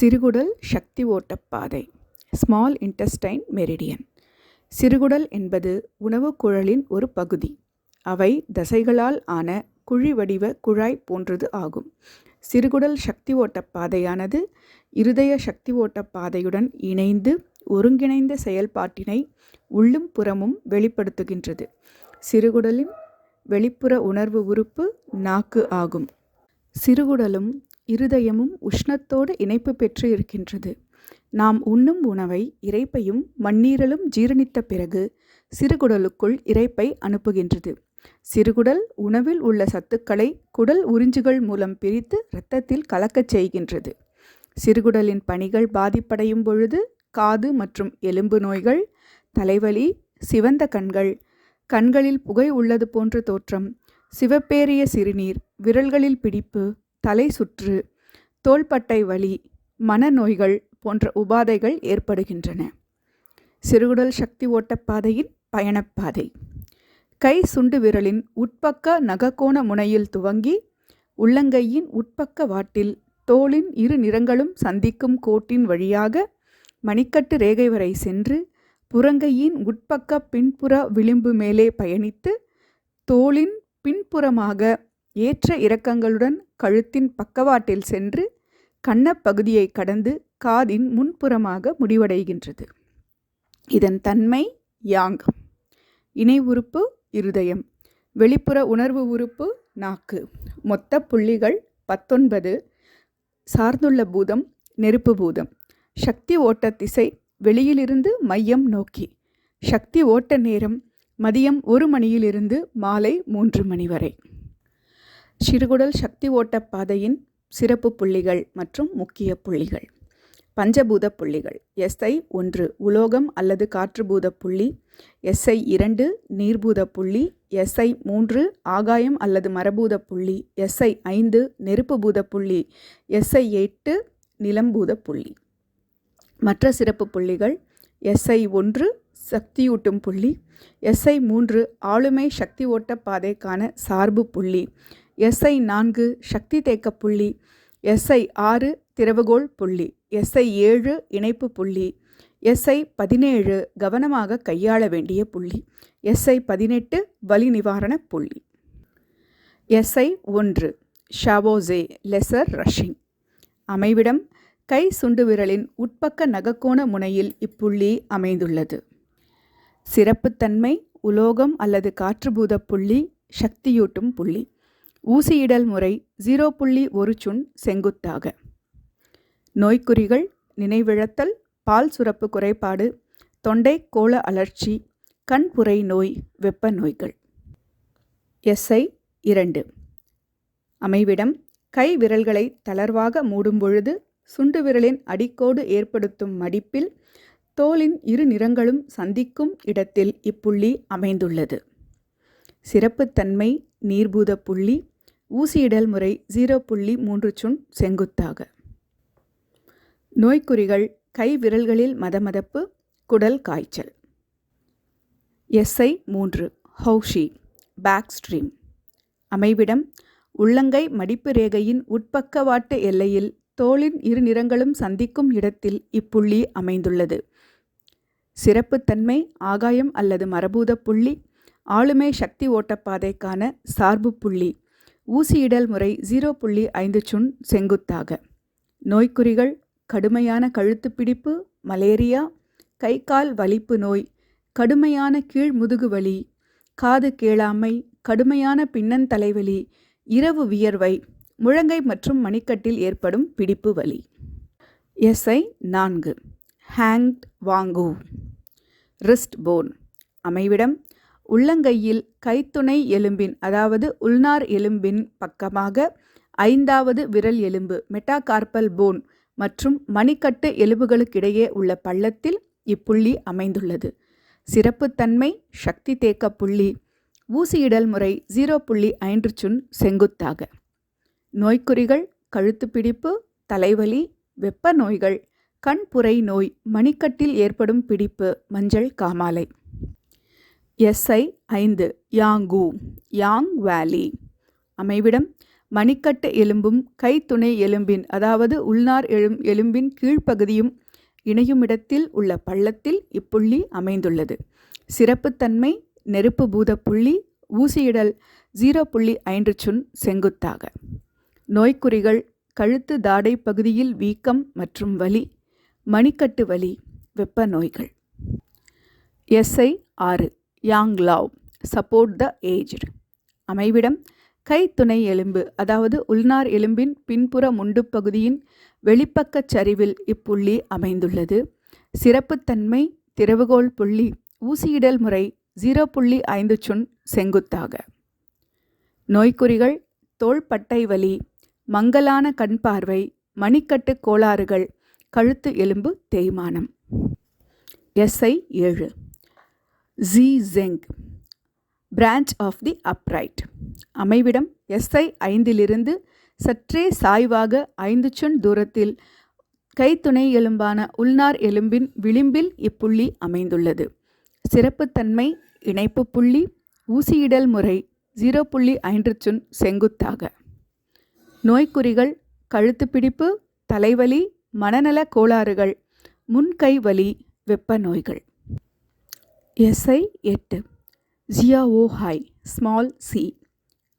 சிறுகுடல் சக்தி ஓட்டப்பாதை ஸ்மால் இன்டெஸ்டைன் மெரிடியன் சிறுகுடல் என்பது உணவுக் குழலின் ஒரு பகுதி. அவை தசைகளால் ஆன குழி வடிவ குழாய் போன்றது ஆகும். சிறுகுடல் சக்தி ஓட்டப் பாதையானது இருதய சக்தி ஓட்டப் பாதையுடன் இணைந்து ஒருங்கிணைந்த செயல்பாட்டினை உள்ளும் புறமும் வெளிப்படுத்துகின்றது. சிறுகுடலின் வெளிப்புற உணர்வு உறுப்பு நாக்கு ஆகும். சிறுகுடலும் இருதயமும் உஷ்ணத்தோடு இணைப்பு பெற்று இருக்கின்றது. நாம் உண்ணும் உணவை இரைப்பையும் மண்ணீரலும் ஜீரணித்த பிறகு சிறுகுடலுக்குள் இரைப்பை அனுப்புகின்றது. சிறுகுடல் உணவில் உள்ள சத்துக்களை குடல் உறிஞ்சுகள் மூலம் பிரித்து இரத்தத்தில் கலக்கச் செய்கின்றது. சிறுகுடலின் பணிகள் பாதிப்படையும் பொழுது காது மற்றும் எலும்பு நோய்கள் தலைவலி சிவந்த கண்கள் கண்களில் புகை உள்ளது போன்ற தோற்றம் சிவப்பேறிய சிறுநீர் விரல்களில் பிடிப்பு தலை சுற்று தோள்பட்டை வலி மனநோய்கள் போன்ற உபாதைகள் ஏற்படுகின்றன. சிறுகுடல் சக்தி ஓட்டப்பாதையின் பயணப்பாதை. கை சுண்டு விரலின் உட்பக்க நகக்கோண முனையில் துவங்கி உள்ளங்கையின் உட்பக்க வாட்டில் தோளின் இரு நிறங்களும் சந்திக்கும் கோட்டின் வழியாக மணிக்கட்டு ரேகை வரை சென்று புறங்கையின் உட்பக்க பின்புற விளிம்பு மேலே பயணித்து தோளின் பின்புறமாக ஏற்ற இறக்கங்களுடன் கழுத்தின் பக்கவாட்டில் சென்று கன்னப்பகுதியை கடந்து காதின் முன்புறமாக முடிவடைகின்றது. இதன் தன்மை யாங் இணை உறுப்பு இருதயம். வெளிப்புற உணர்வு உறுப்பு நாக்கு. மொத்த புள்ளிகள் பத்தொன்பது. சார்ந்துள்ள பூதம் நெருப்பு பூதம். சக்தி ஓட்ட திசை வெளியிலிருந்து மையம் நோக்கி. சக்தி ஓட்ட நேரம் மதியம் ஒரு மணியிலிருந்து மாலை மூன்று மணி வரை. சிறுகுடல் சக்தி ஓட்டப் பாதையின் சிறப்பு புள்ளிகள் மற்றும் முக்கிய புள்ளிகள். பஞ்சபூத புள்ளிகள். எஸ்ஐ ஒன்று உலோகம் அல்லது காற்றுபூத புள்ளி. எஸ்ஐ இரண்டு நீர்பூத புள்ளி. எஸ்ஐ மூன்று ஆகாயம் அல்லது மரபூத புள்ளி. எஸ்ஐ ஐந்து நெருப்பு பூத புள்ளி. எஸ்ஐ எட்டு நிலம்பூத புள்ளி. மற்ற சிறப்பு புள்ளிகள். எஸ்ஐ ஒன்று சக்தியூட்டும் புள்ளி. எஸ்ஐ மூன்று ஆளுமை சக்தி ஓட்ட பாதைக்கான சார்பு புள்ளி. எஸ்ஐ நான்கு சக்தி தேக்க புள்ளி எஸ்ஐ ஆறு திறவுகோல் புள்ளி எஸ்ஐ ஏழு இணைப்பு புள்ளி எஸ்ஐ பதினேழு கவனமாக கையாள வேண்டிய புள்ளி எஸ்ஐ பதினெட்டு வலி நிவாரண புள்ளி. எஸ்ஐ ஒன்று ஷாவோசே லெசர் ரஷிங். அமைவிடம் கை சுண்டு விரலின் உட்பக்க நகக்கோண முனையில் இப்புள்ளி அமைந்துள்ளது. சிறப்புத்தன்மை உலோகம் அல்லது காற்றுபூத புள்ளி சக்தியூட்டும் புள்ளி. ஊசியிடல் முறை ஜீரோ புள்ளி ஒரு சுண் செங்குத்தாக. நோய்க்குறிகள் நினைவிழத்தல் பால் சுரப்பு குறைபாடு தொண்டை கோள அழற்சி கண்புரை நோய் வெப்ப நோய்கள். எஸ்ஐ இரண்டு. அமைவிடம் கை விரல்களை தளர்வாக மூடும் பொழுது சுண்டு விரலின் அடிக்கோடு ஏற்படுத்தும் மடிப்பில் தோலின் இரு நிறங்களும் சந்திக்கும் இடத்தில் இப்புள்ளி அமைந்துள்ளது. சிறப்புத்தன்மை நீர்பூத புள்ளி ஊசியிடல் முறை ஜீரோ புள்ளி மூன்று சுண் செங்குத்தாக. நோய்க்குறிகள் கை விரல்களில் மதமதப்பு குடல் காய்ச்சல். எஸ்ஐ மூன்று ஹவுஷி பேக் ஸ்ட்ரீம் அமைவிடம் உள்ளங்கை மடிப்பு ரேகையின் உட்பக்கவாட்டு எல்லையில் தோளின் இரு நிறங்களும் சந்திக்கும் இடத்தில் இப்புள்ளி அமைந்துள்ளது. சிறப்புத்தன்மை ஆகாயம் அல்லது மரபூத புள்ளி ஆளுமை சக்தி ஓட்டப்பாதைக்கான சார்பு புள்ளி. ஊசியிடல் முறை ஜீரோ புள்ளி ஐந்து சுண் செங்குத்தாக. நோய்க்குறிகள் கடுமையான கழுத்து பிடிப்பு மலேரியா கை கால் வலிப்பு நோய் கடுமையான கீழ் முதுகு வலி காது கேளாமை கடுமையான பின்னந்தலைவலி இரவு வியர்வை முழங்கை மற்றும் மணிக்கட்டில் ஏற்படும் பிடிப்பு வலி. எஸ்ஐ நான்கு. ஹேங்ட் வாங்கு. Wrist bone. அமைவிடம் உள்ளங்கையில் கைத்துணை எலும்பின் அதாவது உள்நார் எலும்பின் பக்கமாக ஐந்தாவது விரல் எலும்பு மெட்டாகார்பல் போன் மற்றும் மணிக்கட்டு எலும்புகளுக்கிடையே உள்ள பள்ளத்தில் இப்புள்ளி அமைந்துள்ளது. சிறப்புத்தன்மை சக்தி தேக்க புள்ளி ஊசியிடல் முறை ஜீரோ புள்ளி ஐந்து சுன் செங்குத்தாக. நோய்க்குறிகள் கழுத்து பிடிப்பு தலைவலி வெப்ப நோய்கள் கண்புரை நோய் மணிக்கட்டில் ஏற்படும் பிடிப்பு மஞ்சள் காமாலை. எஸ்ஐ ஐந்து யாங்கு யாங் வேலி. அமைவிடம் மணிக்கட்டு எலும்பும் கைத்துணை எலும்பின் அதாவது உள்நார் எழும் எலும்பின் கீழ்ப்பகுதியும் இணையுமிடத்தில் உள்ள பள்ளத்தில் இப்புள்ளி அமைந்துள்ளது. சிறப்புத்தன்மை நெருப்பு பூத புள்ளி ஊசியிடல் ஜீரோ புள்ளி ஐந்து சுன் செங்குத்தாக. நோய்க்குறிகள் கழுத்து தாடை பகுதியில் வீக்கம் மற்றும் வலி மணிக்கட்டு வலி வெப்ப நோய்கள். எஸ்ஐ ஆறு Yang Lao support the aged அமைவிடம் கை துணை எலும்பு அதாவது உள்நார் எலும்பின் பின்புற முண்டு பகுதியின் வெளிப்பக்கச் சரிவில் இப்புள்ளி அமைந்துள்ளது. சிறப்புத்தன்மை திறவுகோல் புள்ளி ஊசியிடல் முறை ஜீரோ புள்ளி ஐந்து சுன் செங்குத்தாக. நோய்க்குறிகள் தோள்பட்டை வலி மங்கலான கண் பார்வை மணிக்கட்டு கோளாறுகள் கழுத்து எலும்பு தேய்மானம். எஸ்ஐ ஏழு. Zhi Zheng branch of the upright அமைவிடம் எஸ்ஐ ஐந்திலிருந்து சற்றே சாய்வாக ஐந்து சுன் தூரத்தில் கைத்துணை எலும்பான உள்நார் எலும்பின் விளிம்பில் இப்புள்ளி அமைந்துள்ளது. சிறப்புத்தன்மை இணைப்பு புள்ளி ஊசியிடல் முறை ஜீரோ புள்ளி ஐந்து சுன் செங்குத்தாக. நோய்க்குறிகள் கழுத்து பிடிப்பு தலைவலி மனநல கோளாறுகள் முன்கை வலி வெப்ப நோய்கள். எஸ்ஐ எட்டு. Xiao Hai small sea.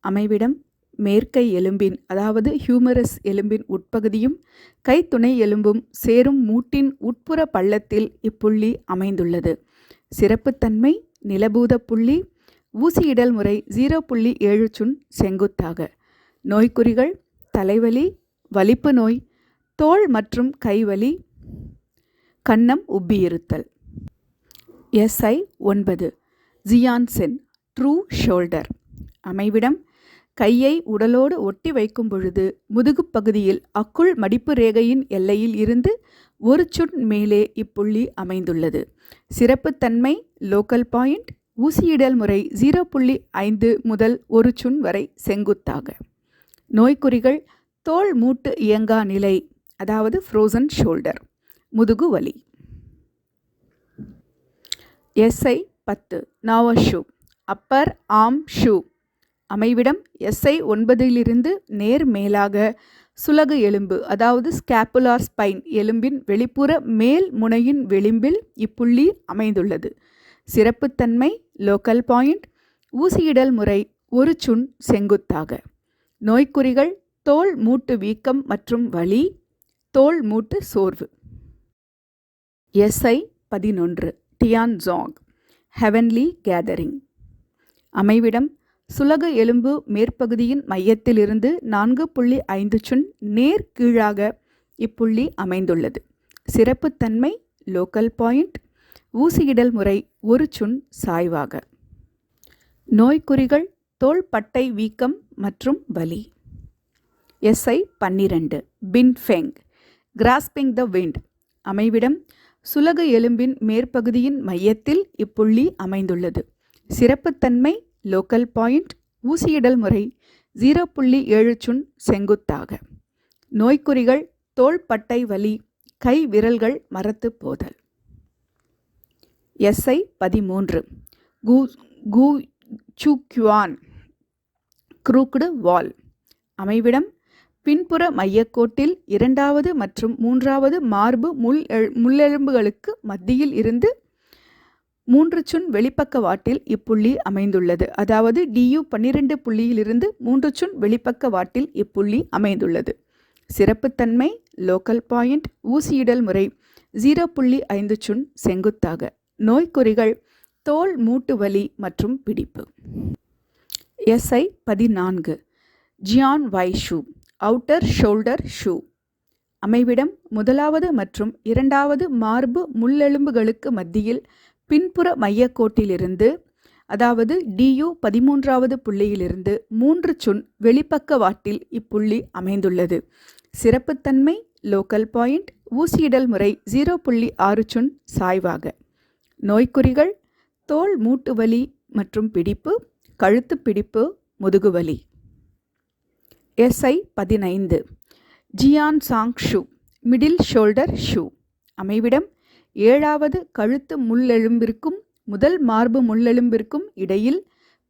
அமைவிடம் மேற்கை எலும்பின் அதாவது ஹியூமரஸ் எலும்பின் உட்பகுதியும் கைத்துணை எலும்பும் சேரும் மூட்டின் உட்புற பள்ளத்தில் இப்புள்ளி அமைந்துள்ளது. சிறப்புத்தன்மை நிலபூத புள்ளி ஊசியிடல் முறை ஜீரோ புள்ளி ஏழு சுன் செங்குத்தாக. நோய்க்குறிகள் தலைவலி வலிப்பு நோய் தோள் மற்றும் கைவலி கன்னம் உப்பியிருத்தல். எஸ்ஐ ஒன்பது. Jianzhen true shoulder. அமைவிடம் கையை உடலோடு ஒட்டி வைக்கும் பொழுது முதுகுப் பகுதியில் அக்குள் மடிப்பு ரேகையின் எல்லையில் இருந்து ஒரு சுட் மேலே இப்புள்ளி அமைந்துள்ளது. சிறப்புத்தன்மை லோக்கல் பாயிண்ட் ஊசியிடல் முறை ஜீரோ புள்ளி ஐந்து முதல் ஒரு சுன் வரை செங்குத்தாக. நோய்க்குறிகள் தோல் மூட்டு இயங்கா நிலை அதாவது ஃப்ரோசன் ஷோல்டர் முதுகு வலி. எஸ்ஐ பத்து. நாவா ஷூ. அப்பர் ஆம் ஷூ. அமைவிடம் எஸ்ஐ ஒன்பதிலிருந்து நேர் மேலாக சுலகு எலும்பு அதாவது ஸ்கேப்புலார் ஸ்பைன் எலும்பின் வெளிப்புற மேல் முனையின் விளிம்பில் இப்புள்ளி அமைந்துள்ளது. சிறப்புத்தன்மை லோக்கல் பாயிண்ட் ஊசியிடல் முறை ஒரு சுண் செங்குத்தாக. நோய்க்குறிகள் தோல் மூட்டு வீக்கம் மற்றும் வலி தோல் மூட்டு சோர்வு. எஸ்ஐ பதினொன்று. டியான் ஜாங் ஹெவன்லி கேதரிங் அமைவிடம் சுலக எலும்பு மேற்பகுதியின் மையத்திலிருந்து நான்கு புள்ளி ஐந்து சுன் நேர் கீழாக இப்புள்ளி அமைந்துள்ளது. சிறப்புத்தன்மை லோக்கல் பாயிண்ட் ஊசியிடல் முறை ஒரு சுன் சாய்வாக. நோய்க்குறிகள் தோள்பட்டை வீக்கம் மற்றும் வலி. எஸ்ஐ பன்னிரண்டு பின்ஃபெங் கிராஸ்பிங் த விண்ட் அமைவிடம் சுலக எலும்பின் மேற்பகுதியின் மையத்தில் இப்புள்ளி அமைந்துள்ளது. சிறப்புத்தன்மை லோக்கல் பாயிண்ட் ஊசியிடல் முறை ஜீரோ புள்ளி ஏழு சுண் செங்குத்தாக. நோய்க்குறிகள் தோள்பட்டை வலி கை விரல்கள் மரத்து போதல். எஸ்ஐ பதிமூன்று. கு கு சுக்யுவான் குரூக்டு வால். அமைவிடம் பின்புற மையக்கோட்டில் இரண்டாவது மற்றும் மூன்றாவது மார்பு முள் எழு முள்ளெலும்புகளுக்கு மத்தியில் இருந்து மூன்று சுன் வெளிப்பக்க வாட்டில் இப்புள்ளி அமைந்துள்ளது. அதாவது டியு பன்னிரெண்டு புள்ளியிலிருந்து மூன்று சுன் வெளிப்பக்க வாட்டில் இப்புள்ளி அமைந்துள்ளது. சிறப்புத்தன்மை லோக்கல் பாயிண்ட் ஊசியிடல் முறை ஜீரோ புள்ளி ஐந்து சுன் செங்குத்தாக. நோய்க்குறிகள் தோல் மூட்டு வலி மற்றும் பிடிப்பு. எஸ்ஐ பதினான்கு Jian Wai Shu outer shoulder shu அமைவிடம் முதலாவது மற்றும் இரண்டாவது மார்பு முள்ளெலும்புகளுக்கு மத்தியில் பின்புற மையக்கோட்டிலிருந்து அதாவது டியு பதிமூன்றாவது புள்ளியிலிருந்து மூன்று சுன் வெளிப்பக்க வாட்டில் இப்புள்ளி அமைந்துள்ளது. சிறப்புத்தன்மை லோக்கல் பாயிண்ட் ஊசியிடல் முறை ஜீரோ புள்ளி ஆறு சுன் சாய்வாக. நோய்க்குறிகள் தோல் மூட்டு வலி மற்றும் பிடிப்பு கழுத்து பிடிப்பு முதுகுவலி எஸ்ஐ பதினைந்து. Jian Zhong Shu middle shoulder shu. அமைவிடம் ஏழாவது கழுத்து முள்ளெலும்பிற்கும் முதல் மார்பு முள்ளெலும்பிற்கும் இடையில்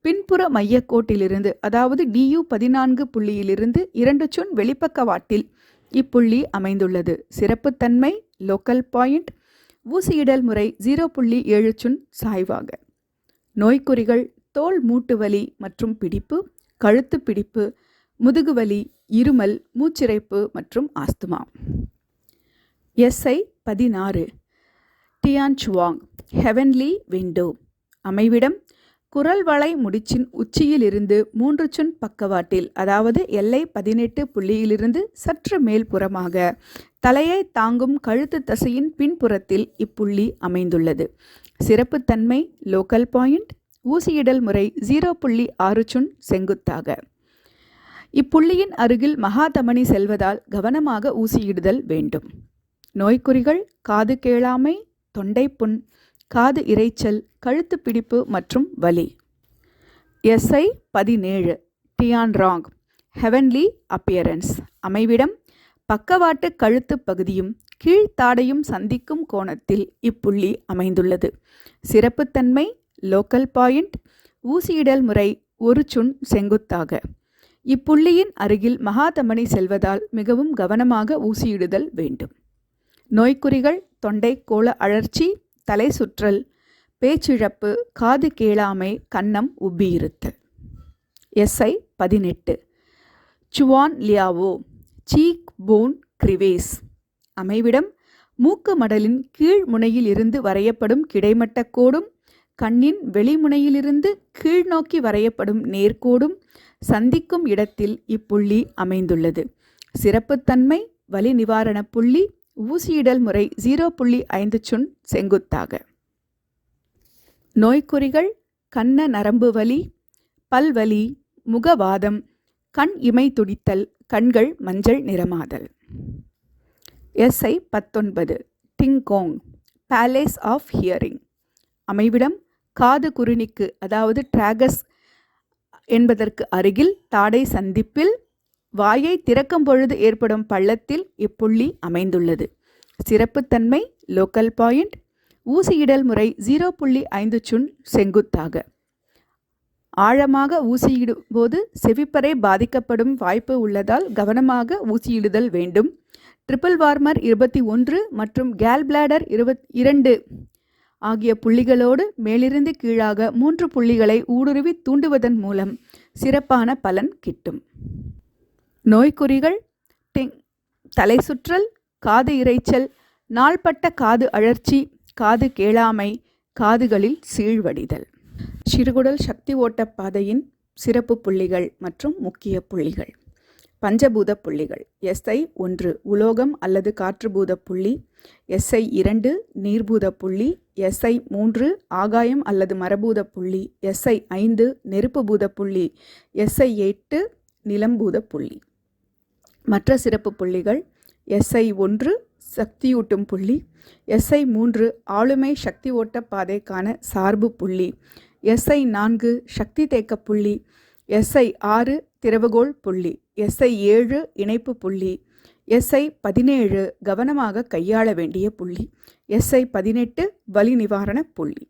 பின்புற மையக்கோட்டிலிருந்து அதாவது டியு பதினான்கு புள்ளியிலிருந்து இரண்டு சுன் வெளிப்பக்க வாட்டில் இப்புள்ளி அமைந்துள்ளது. சிறப்புத்தன்மை லோக்கல் பாயிண்ட் ஊசியிடல் முறை ஜீரோ புள்ளி ஏழு சுன் சாய்வாக. நோய்க்குறிகள் தோல் மூட்டு வலி மற்றும் பிடிப்பு கழுத்து பிடிப்பு முதுகுவலி இருமல் மூச்சிறைப்பு மற்றும் ஆஸ்துமா. எஸ்ஐ பதினாறு. டியான்சுவாங் ஹெவன்லி விண்டோ அமைவிடம் குரல் வளை முடிச்சின் உச்சியிலிருந்து மூன்று சுன் பக்கவாட்டில் அதாவது எல்லை பதினெட்டு புள்ளியிலிருந்து சற்று மேல்புறமாக தலையை தாங்கும் கழுத்து தசையின் பின்புறத்தில் இப்புள்ளி அமைந்துள்ளது. சிறப்புத்தன்மை லோக்கல் பாயிண்ட் ஊசியிடல் முறை ஜீரோ புள்ளி ஆறு சுன் செங்குத்தாக. இப்புள்ளியின் அருகில் மகாதமனி செல்வதால் கவனமாக ஊசியிடுதல் வேண்டும். நோய்க்குறிகள் காது கேளாமை தொண்டைப்புண் காது இரைச்சல் கழுத்து பிடிப்பு மற்றும் வலி. எஸ்ஐ பதினேழு டியான் ராங் ஹெவன்லி அப்பியரன்ஸ். அமைவிடம் பக்கவாட்டு கழுத்து பகுதியும் கீழ்த்தாடையும் சந்திக்கும் கோணத்தில் இப்புள்ளி அமைந்துள்ளது. சிறப்புத்தன்மை லோக்கல் பாயிண்ட் ஊசியிடல் முறை ஒரு சுண் செங்குத்தாக. இப்புள்ளியின் அருகில் மகாதமனி செல்வதால் மிகவும் கவனமாக ஊசியிடுதல் வேண்டும். நோய்க்குறிகள் தொண்டை கோள அழற்சி தலை சுற்றல் பேச்சிழப்பு காது கேளாமை கன்னம் உப்பியிருத்தல். எஸ்ஐ பதினெட்டு. Quan Liao cheek bone crevice. அமைவிடம் மூக்கு மடலின் கீழ் முனையில் இருந்து வரையப்படும் கிடைமட்ட கோடும் கண்ணின் வெளிமுனையிலிருந்து கீழ்நோக்கி வரையப்படும் நேர்கோடும் சந்திக்கும் இடத்தில் இப்புள்ளி அமைந்துள்ளது. சிறப்புத்தன்மை வலி நிவாரண புள்ளி ஊசியிடல் முறை ஜீரோ புள்ளி ஐந்து சுன் செங்குத்தாக. நோய்க்குறிகள் கண்ண நரம்பு வலி பல்வலி முகவாதம் கண் இமை துடித்தல் கண்கள் மஞ்சள் நிறமாதல். எஸ்ஐ பத்தொன்பது டிங்கோங் பேலேஸ் ஆஃப் ஹியரிங் அமைவிடம் காது குருணிக்கு அதாவது டிராகஸ் என்பதற்கு அருகில் தாடை சந்திப்பில் வாயை திறக்கும் பொழுது ஏற்படும் பள்ளத்தில் இப்புள்ளி அமைந்துள்ளது. சிறப்புத்தன்மை லோக்கல் பாயிண்ட் ஊசியிடல் முறை ஜீரோ புள்ளி ஐந்து சுன் செங்குத்தாக. ஆழமாக ஊசியிடும் போது செவிப்பறை பாதிக்கப்படும் வாய்ப்பு உள்ளதால் கவனமாக ஊசியிடுதல் வேண்டும். ட்ரிபிள் வார்மர் இருபத்தி ஒன்று மற்றும் கேல் பிளாடர் இருபத் இரண்டு ஆகிய புள்ளிகளோடு மேலிருந்து கீழாக மூன்று புள்ளிகளை ஊடுருவி தூண்டுவதன் மூலம் சிறப்பான பலன் கிட்டும். நோய்க்குறிகள் டெங் தலை சுற்றல் காது இரைச்சல் நாள்பட்ட காது அழற்சி காது கேளாமை காதுகளில் சீழ்வடிதல். சிறுகுடல் சக்தி ஓட்டப் பாதையின் சிறப்பு புள்ளிகள் மற்றும் முக்கிய புள்ளிகள். பஞ்சபூத புள்ளிகள் எஸ்ஐ ஒன்று உலோகம் அல்லது காற்றுபூத புள்ளி எஸ்ஐ இரண்டு நீர்பூத புள்ளி எஸ்ஐ மூன்று ஆகாயம் அல்லது மரபூத புள்ளி எஸ்ஐ ஐந்து நெருப்பு பூத புள்ளி எஸ்ஐ எட்டு நிலம்பூத புள்ளி மற்ற சிறப்பு புள்ளிகள். எஸ்ஐ ஒன்று சக்தியூட்டும் புள்ளி. எஸ்ஐ மூன்று ஆளுமை சக்தி ஓட்ட பாதைக்கான சார்பு புள்ளி. எஸ்ஐ நான்கு சக்தி தேக்க புள்ளி. எஸ்ஐ ஆறு திறவுகோல் புள்ளி எஸ்ஐ ஏழு இணைப்பு புள்ளி எஸ்ஐ பதினேழு கவனமாக கையாள வேண்டிய புள்ளி எஸ்ஐ பதினெட்டு வலி நிவாரண புள்ளி.